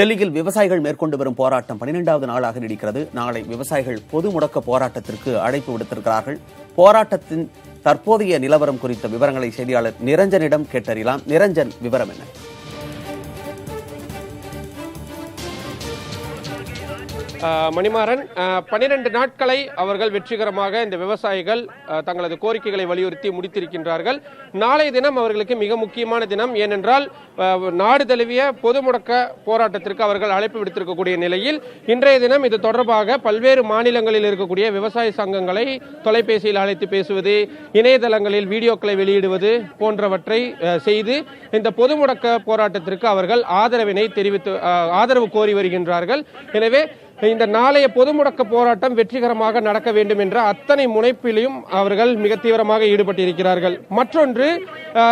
டெல்லியில் விவசாயிகள் மேற்கொண்டு வரும் போராட்டம் பன்னிரெண்டாவது நாளாக நீடிக்கிறது. நாளை விவசாயிகள் பொது முடக்க போராட்டத்திற்கு அழைப்பு விடுத்திருக்கிறார்கள். போராட்டத்தின் தற்போதைய நிலவரம் குறித்த விவரங்களை செய்தியாளர் நிரஞ்சனிடம் கேட்டறியலாம். நிரஞ்சன் விவரம் என்ன? மணிமாறன் பனிரெண்டு நாட்களை அவர்கள் வெற்றிகரமாக இந்த விவசாயிகள் தங்களது கோரிக்கைகளை வலியுறுத்தி முடித்திருக்கின்றார்கள். நாளைய தினம் அவர்களுக்கு மிக முக்கியமான தினம் ஏனென்றால் நாடு தழுவிய பொது முடக்க போராட்டத்திற்கு அவர்கள் அழைப்பு விடுத்திருக்கக்கூடிய நிலையில் இன்றைய தினம் இது தொடர்பாக பல்வேறு மாநிலங்களில் இருக்கக்கூடிய விவசாய சங்கங்களை தொலைபேசியில் அழைத்து பேசுவது இணையதளங்களில் வீடியோக்களை வெளியிடுவது போன்றவற்றை செய்து இந்த பொது முடக்க போராட்டத்திற்கு அவர்கள் ஆதரவினை தெரிவித்து ஆதரவு கோரி வருகின்றார்கள். எனவே இந்த நாளைய பொது முடக்க போராட்டம் வெற்றிகரமாக நடக்க வேண்டும் என்ற அத்தனை முனைப்பிலையும் அவர்கள் மிக தீவிரமாக ஈடுபட்டிருக்கிறார்கள். மற்றொன்று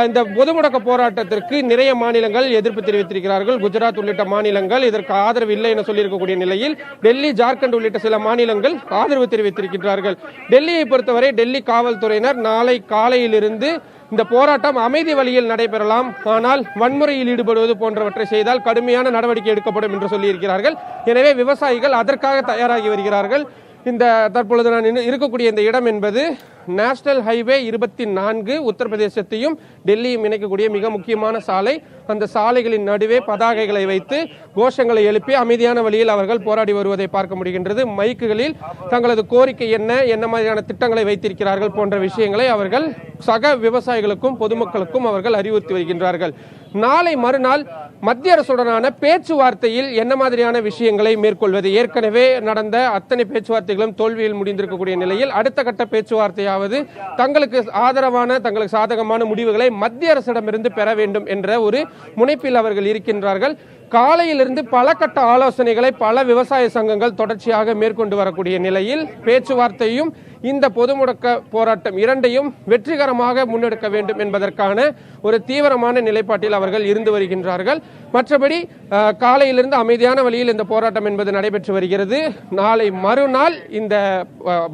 இந்த பொது முடக்க போராட்டத்திற்கு நிறைய மாநிலங்கள் எதிர்ப்பு தெரிவித்திருக்கிறார்கள். குஜராத் உள்ளிட்ட மாநிலங்கள் இதற்கு ஆதரவு இல்லை என சொல்லியிருக்கக்கூடிய நிலையில் டெல்லி ஜார்க்கண்ட் உள்ளிட்ட சில மாநிலங்கள் ஆதரவு தெரிவித்திருக்கிறார்கள் டெல்லியை பொறுத்தவரை டெல்லி காவல்துறையினர் நாளை காலையிலிருந்து இந்த போராட்டம் அமைதி வழியில் நடைபெறலாம். ஆனால் வன்முறையில் ஈடுபடுவது போன்றவற்றை செய்தால் கடுமையான நடவடிக்கை எடுக்கப்படும் என்று சொல்லியிருக்கிறார்கள். எனவே விவசாயிகள் அதற்காக தயாராகி வருகிறார்கள். இந்த தற்பொழுது நான் இருக்கக்கூடிய இந்த இடம் என்பது நேஷனல் ஹைவே இருபத்தி நான்கு உத்தரப்பிரதேசத்தையும் டெல்லியும் இணைக்கக்கூடிய மிக முக்கியமான சாலை. அந்த சாலைகளின் நடுவே பதாகைகளை வைத்து கோஷங்களை எழுப்பி அமைதியான வழியில் அவர்கள் போராடி வருவதை பார்க்க முடிகின்றது. மைக்குகளில் தங்களது கோரிக்கை என்ன என்ன மாதிரியான திட்டங்களை வைத்திருக்கிறார்கள் போன்ற விஷயங்களை அவர்கள் சக விவசாயிகளுக்கும் பொதுமக்களுக்கும் அவர்கள் அறிவுறுத்தி வருகின்றார்கள். நாளை மறுநாள் மத்திய அரசுடனான பேச்சுவார்த்தையில் என்ன மாதிரியான விஷயங்களை மேற்கொள்வது? ஏற்கனவே நடந்த அத்தனை பேச்சுவார்த்தைகளும் தோல்வியில் முடிந்திருக்கக்கூடிய நிலையில் அடுத்த கட்ட பேச்சுவார்த்தையாவது தங்களுக்கு ஆதரவான தங்களுக்கு சாதகமான முடிவுகளை மத்திய அரசிடமிருந்து பெற வேண்டும் என்ற ஒரு முனைப்பில் அவர்கள் இருக்கின்றார்கள். காலையிலிருந்து பல கட்ட ஆலோசனைகளை பல விவசாய சங்கங்கள் தொடர்ச்சியாக மேற்கொண்டு வரக்கூடிய நிலையில் பேச்சுவார்த்தையும் இந்த பொது முடக்க போராட்டம் இரண்டையும் வெற்றிகரமாக முன்னெடுக்க வேண்டும் என்பதற்கான ஒரு தீவிரமான நிலைப்பாட்டில் அவர்கள் இருந்து வருகின்றார்கள். மற்றபடி காலையிலிருந்து அமைதியான வழியில் இந்த போராட்டம் என்பது நடைபெற்று வருகிறது. நாளை மறுநாள் இந்த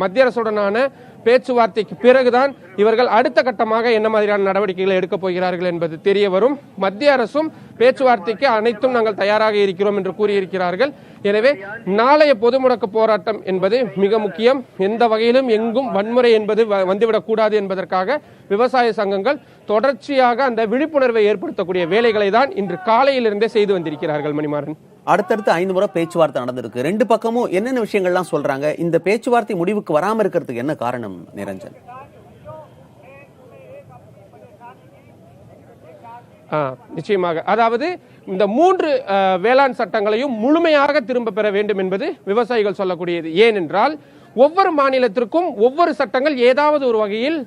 மத்திய அரசுடனான பேச்சுவார்த்தைக்கு பிறகுதான் இவர்கள் அடுத்த கட்டமாக என்ன மாதிரியான நடவடிக்கைகளை எடுக்கப் போகிறார்கள் என்பது தெரிய வரும். மத்திய அரசும் பேச்சுவார்த்தைக்கு அனைத்தும் நாங்கள் தயாராக இருக்கிறோம் என்று கூறியிருக்கிறார்கள். எனவே நாளைய பொது முடக்க போராட்டம் என்பது மிக முக்கியம். எந்த வகையிலும் எங்கும் வன்முறை என்பது வ- வந்துவிடக்கூடாது என்பதற்காக விவசாய சங்கங்கள் தொடர்ச்சியாக அந்த விழிப்புணர்வை ஏற்படுத்தக்கூடிய வேலைகளை தான் இன்று காலையிலிருந்தே செய்து வந்திருக்கிறார்கள் மணிமாறன். அடுத்தடுத்து ஐந்து முறை பேச்சுவார்த்தை நடந்திருக்கு. ரெண்டு பக்கமும் என்னென்ன விஷயங்கள்லாம் சொல்றாங்க? இந்த பேச்சுவார்த்தை முடிவுக்கு வராம இருக்கிறதுக்கு என்ன காரணம் நிரஞ்சன்? நிச்சயமாக. அதாவது இந்த மூன்று வேளாண் சட்டங்களையும் முழுமையாக திரும்ப பெற வேண்டும் என்பது விவசாயிகள் சொல்லக்கூடியது. ஏனென்றால் ஒவ்வொரு மாநிலத்திற்கும் ஒவ்வொரு சட்டங்கள் ஏதாவது ஒரு வகையில்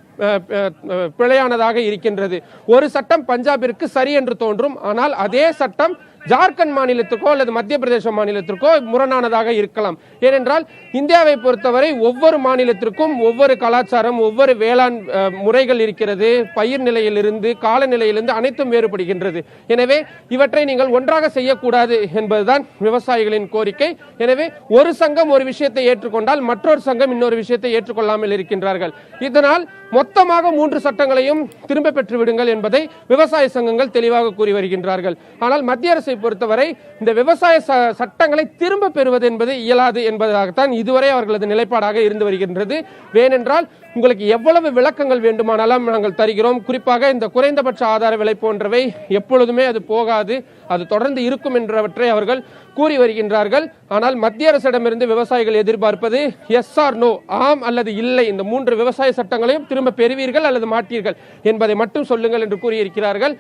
பிழையானதாக இருக்கின்றது. ஒரு சட்டம் பஞ்சாபிற்கு சரி என்று தோன்றும் ஆனால் அதே சட்டம் ஜார்க்கண்ட் மாநிலத்திற்கோ அல்லது மத்திய பிரதேச மாநிலத்திற்கோ முரணானதாக இருக்கலாம். ஏனென்றால் இந்தியாவை பொறுத்தவரை ஒவ்வொரு மாநிலத்திற்கும் ஒவ்வொரு கலாச்சாரம் ஒவ்வொரு வேளாண் முறைகள் இருக்கிறது. பயிர் நிலையிலிருந்து காலநிலையிலிருந்து அனைத்தும் வேறுபடுகின்றது. எனவே இவற்றை நீங்கள் ஒன்றாக செய்யக்கூடாது என்பதுதான் விவசாயிகளின் கோரிக்கை. எனவே ஒரு சங்கம் ஒரு விஷயத்தை ஏற்றுக்கொண்டால் மற்றொரு சங்கம் இன்னொரு விஷயத்தை ஏற்றுக்கொள்ளாமல் இருக்கின்றார்கள். இதனால் மொத்தமாக மூன்று சட்டங்களையும் திரும்ப பெற்றுவிடுங்கள் என்பதை விவசாய சங்கங்கள் தெளிவாக கூறி வருகின்றார்கள். ஆனால் மத்திய அரசை பொறுத்தவரை இந்த விவசாய ச- சட்டங்களை திரும்ப பெறுவது என்பது இயலாது என்பதாகத்தான் இதுவரை அவர்களது நிலைப்பாடாக இருந்து வருகின்றது. வேனென்றால் உங்களுக்கு எவ்வளவு விளக்கங்கள் வேண்டுமானாலும் நாங்கள் தருகிறோம். குறிப்பாக இந்த குறைந்தபட்ச ஆதார விலை போன்றவை எப்பொழுதுமே அது போகாது. அது தொடர்ந்து இருக்கும் என்றவற்றை அவர்கள் கூறி வருகின்றார்கள். ஆனால் மத்திய அரசிடமிருந்து விவசாயிகள் எதிர்பார்ப்பது எஸ் ஆர் நோ ஆம் அல்லது இல்லை இந்த மூன்று விவசாய சட்டங்களையும் திரும்ப பெறுவீர்கள் அல்லது மாட்டீர்கள் என்பதை மட்டும் சொல்லுங்கள் என்று கூறியிருக்கிறார்கள்.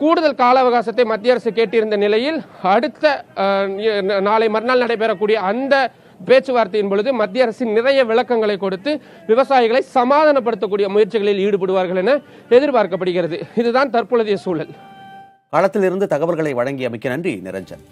கூடுதல் கால அவகாசத்தை மத்திய அரசு கேட்டிருந்த நிலையில் அடுத்த நாளை மறுநாள் நடைபெறக்கூடிய அந்த பேச்சுவார்த்தையின் பொழுது மத்திய அரசு நிறைய விளக்கங்களை கொடுத்து விவசாயிகளை சமாதானப்படுத்தக்கூடிய முயற்சிகளில் ஈடுபடுவார்கள் என எதிர்பார்க்கப்படுகிறது. இதுதான் தற்பொழுதைய சூழல். களத்திலிருந்து தகவல்களை வழங்கியமைக்கு நன்றி நிரஞ்சன்.